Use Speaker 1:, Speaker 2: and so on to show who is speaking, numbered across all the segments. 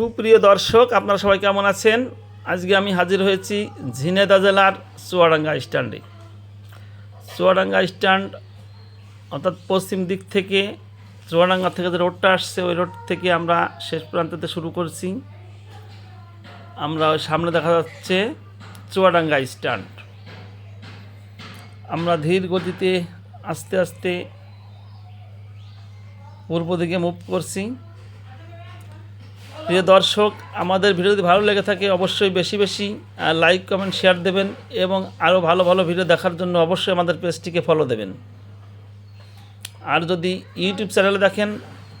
Speaker 1: সুপ্রিয় দর্শক, আপনারা সবাই কেমন আছেন? আজকে আমি হাজির হয়েছি ঝিনেদা জেলার চুয়াডাঙ্গা স্ট্যান্ডে। চুয়াডাঙ্গা স্ট্যান্ড, অর্থাৎ পশ্চিম দিক থেকে, চুয়াডাঙ্গা থেকে যে রোডটা আসছে, ওই রোড থেকে আমরা শেষ প্রান্ততে শুরু করছি। আমরা ওই সামনে দেখা যাচ্ছে চুয়াডাঙ্গা স্ট্যান্ড। আমরা ধীর গতিতে আস্তে আস্তে পূর্ব দিকে মুভ করছি। প্রিয় দর্শক, আমাদের ভিডিও যদি ভালো লেগে থাকে, অবশ্যই বেশি বেশি লাইক কমেন্ট শেয়ার দেবেন এবং আরও ভালো ভালো ভিডিও দেখার জন্য অবশ্যই আমাদের পেজটিকে ফলো দেবেন। আর যদি ইউটিউব চ্যানেলে দেখেন,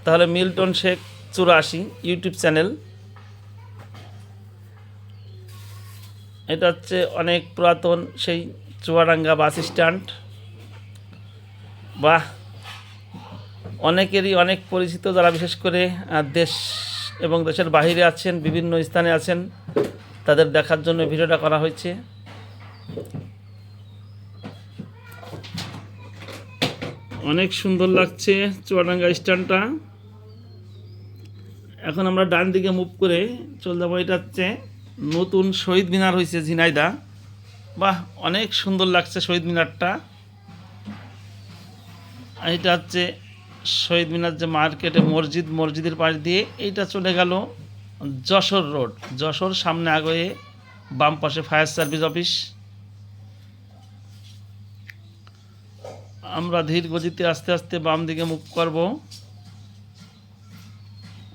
Speaker 1: তাহলে মিল্টন শেখ চুরাশি ইউটিউব চ্যানেল এটা হচ্ছে অনেক পুরাতন সেই চুয়াডাঙ্গা বাস স্ট্যান্ড। বাহ! অনেকেরই অনেক পরিচিত যারা বিশেষ করে দেশ এবং দেশের বাইরে আছেন, বিভিন্ন স্থানে আছেন, তাদের দেখার জন্য ভিডিওটা করা হয়েছে। অনেক সুন্দর লাগছে চুয়াডাঙ্গা স্ট্যান্ডটা। এখন আমরা ডান দিকে মুভ করে চলে যাব। এটা হচ্ছে নতুন শহীদ মিনার হয়েছে ঝিনাইদা। বাহ, অনেক সুন্দর লাগছে শহীদ মিনারটা। এটা হচ্ছে শহীদ মিনার যে মার্কেটে মসজিদ, মসজিদের পাশ দিয়ে এইটা চলে গেল যশোর রোড। যশোর সামনে আগে বাম পাশে ফায়ার সার্ভিস অফিস আমরা ধীর গতিতে আস্তে আস্তে বাম দিকে মুখ করব।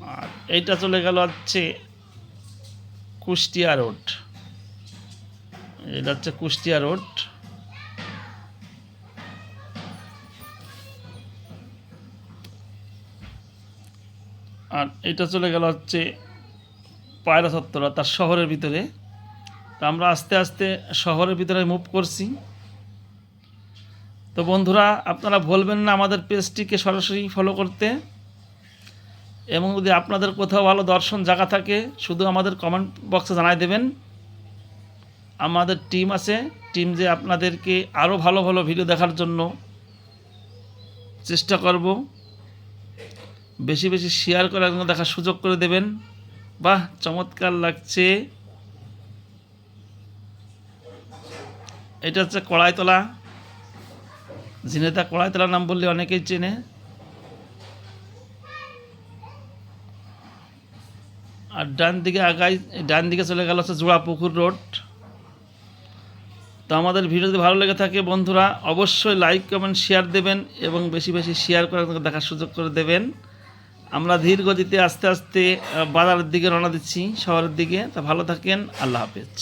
Speaker 1: আর এইটা চলে গেল হচ্ছে কুষ্টিয়া রোড। এটা হচ্ছে কুষ্টিয়া রোড। আর এটা চলে গেল হচ্ছে পায়রা সত্তর তার শহরের ভিতরে। তা আমরা আস্তে আস্তে শহরের ভিতরে মুভ করছি। তো বন্ধুরা, আপনারা ভুলবেন না আমাদের পেজটিকে সরাসরি ফলো করতে। এবং যদি আপনাদের কোথাও ভালো দর্শন জায়গা থাকে, শুধু আমাদের কমেন্ট বক্সে জানাই দেবেন। আমাদের টিম আছে। টিম যে আপনাদেরকে আরও ভালো ভালো ভিডিও দেখার জন্য চেষ্টা করব। বেশি বেশি শেয়ার করে একজন দেখার সুযোগ করে দেবেন। বাহ, চমৎকার লাগছে। এটা হচ্ছে কড়াইতলা। ঝিনেতা কড়াইতলা নাম বললে অনেকেই চেনে। আর ডান দিকে আগাই, ডান দিকে চলে গেল হচ্ছে জোড়াপুকুর রোড। তো আমাদের ভিডিও যদি ভালো লেগে থাকে বন্ধুরা, অবশ্যই লাইক কমেন্ট শেয়ার দেবেন এবং বেশি বেশি শেয়ার করে দেখার সুযোগ করে দেবেন। আমরা ধীর গতিতে আস্তে আস্তে বাজারের দিকে রওনা দিচ্ছি, শহরের দিকে। তা ভালো থাকেন, আল্লাহ হাফেজ।